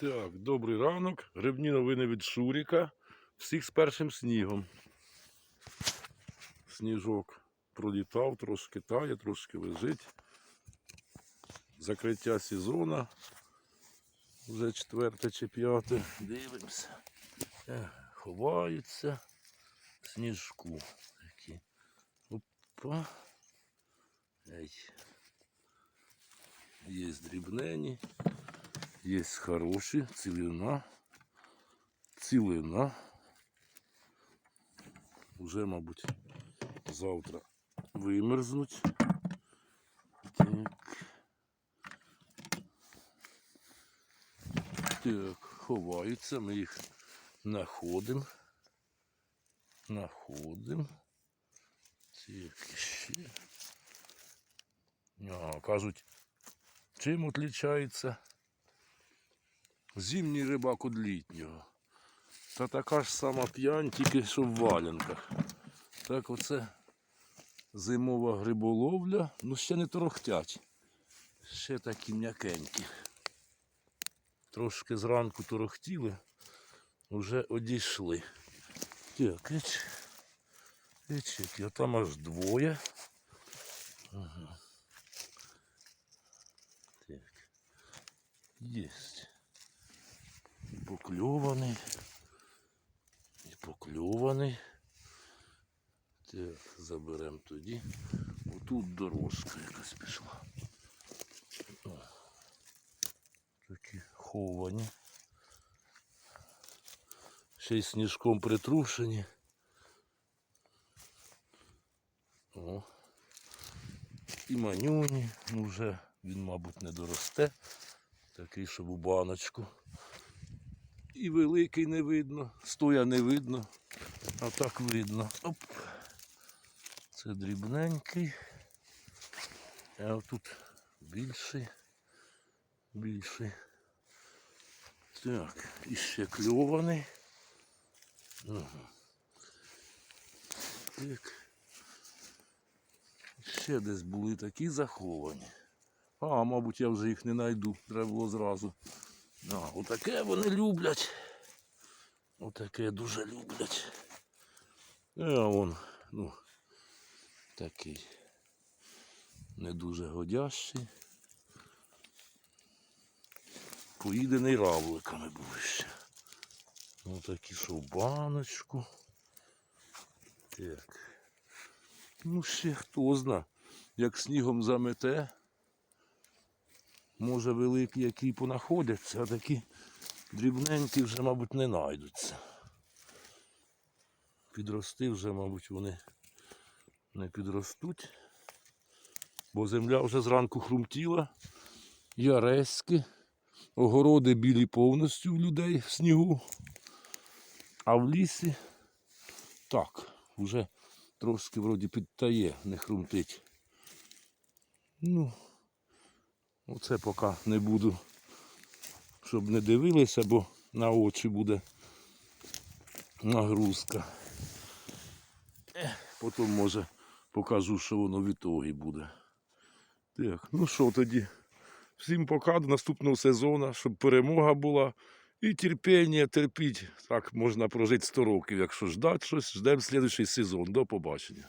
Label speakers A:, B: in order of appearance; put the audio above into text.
A: Так, добрий ранок. Грибні новини від Шуріка. Всіх з першим снігом. Сніжок пролітав, трошки тає, трошки лежить. Закриття сезону. Вже четверте чи п'яте. Дивимося. Е, Ховаються в сніжку. Такі. Опа. Ей. Є дрібнені. Є хороші, цілина, цілина. Уже, мабуть, завтра вимерзнуть. Так. Так, ховаються, ми їх знаходимо. Находимо. Так, ще. А, кажуть, чим відрізняється зимній рибак від літнього. Та така ж сама п'янь, тільки що в валянках. Так оце зимова гриболовля, ну ще не торохтять. Ще такі м'якенькі. Трошки зранку торохтіли, вже одійшли. Так, еч, які, а там аж двоє. Ага. Так. Єсть. Покльований. І покльований. Так, заберемо тоді. Отут дорожка якась пішла. Такі ховані. Ще й сніжком притрушені. О. І манюні, ну вже він, мабуть, не доросте. Такий, щоб у баночку. І великий не видно, стоя не видно, а так видно. Оп. Це дрібненький. А тут більший. Більший. Так, і ще кльований. Так. Ще десь були такі заховані. А, мабуть, я вже їх не знайду. Треба було зразу. А, отаке вони люблять. Отаке дуже люблять. А вон, ну, такий не дуже годящий. Поїдений равликами був ще. Ну такі, що в баночку. Так. Ну ще хто зна, як снігом замете, може великі які понаходяться, а такі дрібненькі вже, мабуть, не знайдуться. Підрости вже, мабуть, вони не підростуть, бо земля вже зранку хрумтіла, яреськи, огороди білі повністю в людей в снігу, а в лісі так, вже трошки вроді підтає, не хрумтить. Ну, оце поки не буду, щоб не дивилися, бо на очі буде нагрузка. Потім, може, покажу, що воно в ітогі буде. Так, ну що тоді? Всім пока до наступного сезону, щоб перемога була. І терпіння, терпіть. Так можна прожити 100 років. Якщо ждати щось, ждемо слідчий сезон. До побачення.